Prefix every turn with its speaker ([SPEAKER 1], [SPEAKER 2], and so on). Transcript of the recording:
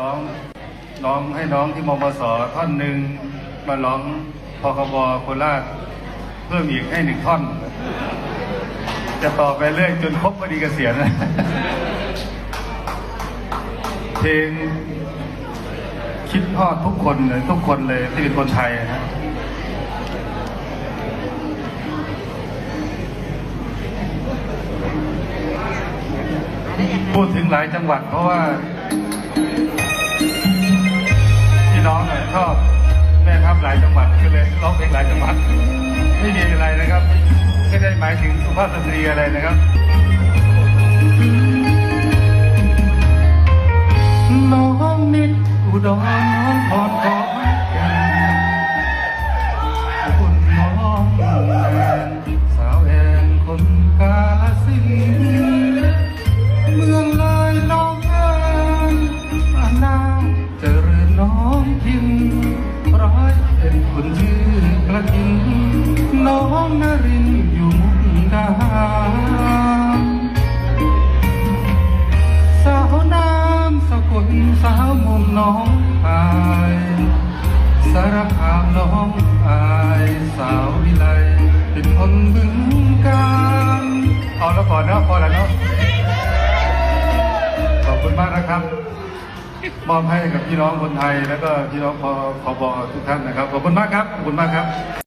[SPEAKER 1] ร้องร้องให้น้องที่มปสท่อนหนึ่งมาร้องพคบโคราชเพิ่มอีกให้หนึ่งท่อน จะต่อไปเรื่อยจนครบพอดีเกษียณเพลงคิดทอดทุกคนเลยทุกคนเลยที่เป็นคนไทยนะพูดถึงหลายจังหวัดเพราะว่า ชอบแม่ทัพหลายจังหวัดก็เลยร้องเพลงหลายจังหวัด ไม่มีอะไรนะครับ ไม่ได้หมายถึงสุภาพสตรีอะไรนะครับน้องนิดอุดรนองพอ น้องพิมร้อยเป็นคนชื่อกระทิงน้องนรินอยู่มุกดาหารสาวน้ำสกุลสาวมุมน้องอายสารคามน้องอายสาววิไลเป็นคนบึงการเอาแล้วก่อนนะพอแล้วเนาะขอบคุณมากนะครับ มอบให้กับพี่น้องคนไทย แล้วก็พี่น้องคอพบทุกท่านนะครับ ขอบคุณมากครับ ขอบคุณมากครับ